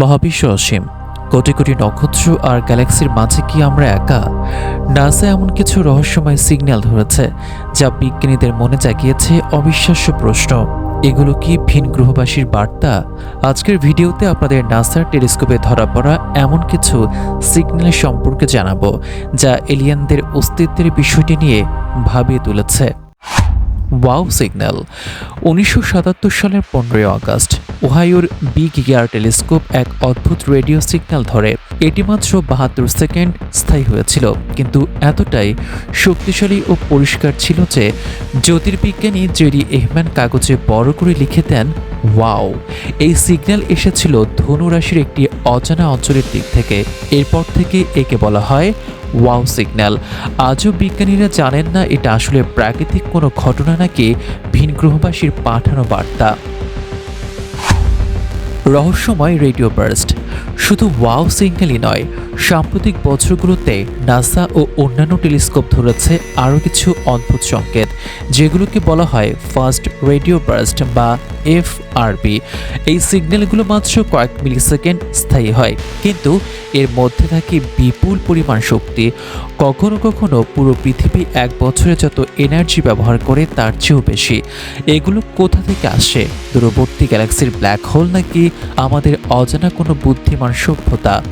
মহাবিশ্ব অসীম। কোটি কোটি নক্ষত্র আর গ্যালাক্সির মাঝে কি আমরা একা? নাসা এমন কিছু রহস্যময় সিগন্যাল ধরেছে, যা বিজ্ঞানীদের মনে জাগিয়েছে অবিশ্বাস্য প্রশ্ন। এগুলো কি ভিন গ্রহবাসীর বার্তা? আজকের ভিডিওতে আপনাদের নাসার টেলিস্কোপে ধরা পড়া এমন কিছু সিগন্যাল সম্পর্কে জানাব, যা এলিয়ানদের অস্তিত্বের বিষয়টি নিয়ে ভাবিয়ে তুলেছে। Wow signal. উনিশশো সাতাত্তর সালের পনেরোই আগস্ট ওহাইওর বিগ ইয়ার টেলিস্কোপ এক অদ্ভুত রেডিও সিগন্যাল ধরে। এটি মাত্র বাহাত্তর সেকেন্ড স্থায়ী হয়েছিল, কিন্তু এতটাই শক্তিশালী ও পরিষ্কার ছিল যে জ্যোতির্বিজ্ঞানী জেরি এহম্যান কাগজে বড় করে লিখে দেন, ওয়াও। এই সিগন্যাল এসেছিল ধনুরাশির একটি অজানা অঞ্চলের দিক থেকে। এরপর থেকে একে বলা হয় ওয়াও সিগন্যাল। আজও বিজ্ঞানীরা জানেন না এটা আসলে প্রাকৃতিক কোনো ঘটনা নাকি ভিন গ্রহবাসীর পাঠানো বার্তা। রহস্যময় রেডিও বার্স্ট। শুধু ওয়াও সিগন্যালই নয়, সাম্প্রতিক বছরগুলোতে নাসা ও অন্যান্য টেলিস্কোপ ধরেছে আরও কিছু অদ্ভুত সংকেত, যেগুলোকে বলা হয় ফার্স্ট রেডিও বার্স্ট বা এফ আরবি এই সিগন্যালগুলো মাত্র কয়েক মিলি সেকেন্ড স্থায়ী হয়। কিন্তু এর মধ্যে থাকে বিপুল পরিমাণ শক্তি। কখনো কখনো পুরো পৃথিবী এক বছরে যত এনার্জি ব্যবহার করে তার চেয়েও বেশি। এগুলো কোথা থেকে আসে? দূরবর্তী গ্যালাক্সির ব্ল্যাক হোল নাকি আমাদের অজানা কোনো বুদ্ধিমান সভ্যতা?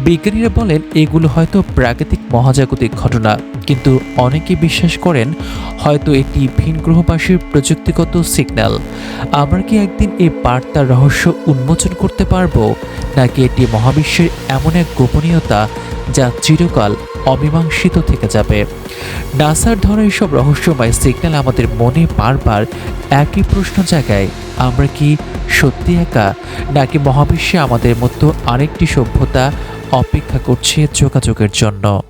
বিজ্ঞানীরা বলেন, এগুলো হয়তো প্রাকৃতিক মহাজাগতিক ঘটনা। কিন্তু অনেকে বিশ্বাস করেন হয়তো এটি ভিন গ্রহবাসীর প্রযুক্তিগত সিগন্যাল। আমরা কি একদিন এই বার্তার রহস্য উন্মোচন করতে পারব? নাকি এটি মহাবিশ্বের এমন এক গোপনীয়তা যা চিরকাল অমীমাংসিত থেকে যাবে? নাসার ধরা এইসব রহস্যময় সিগন্যাল আমাদের মনে বারবার একই প্রশ্ন জাগায়, আমরা কি সত্যি একা? নাকি মহাবিশ্বে আমাদের মতো আরেকটি সভ্যতা অপেক্ষা করছে যোগাযোগের জন্য?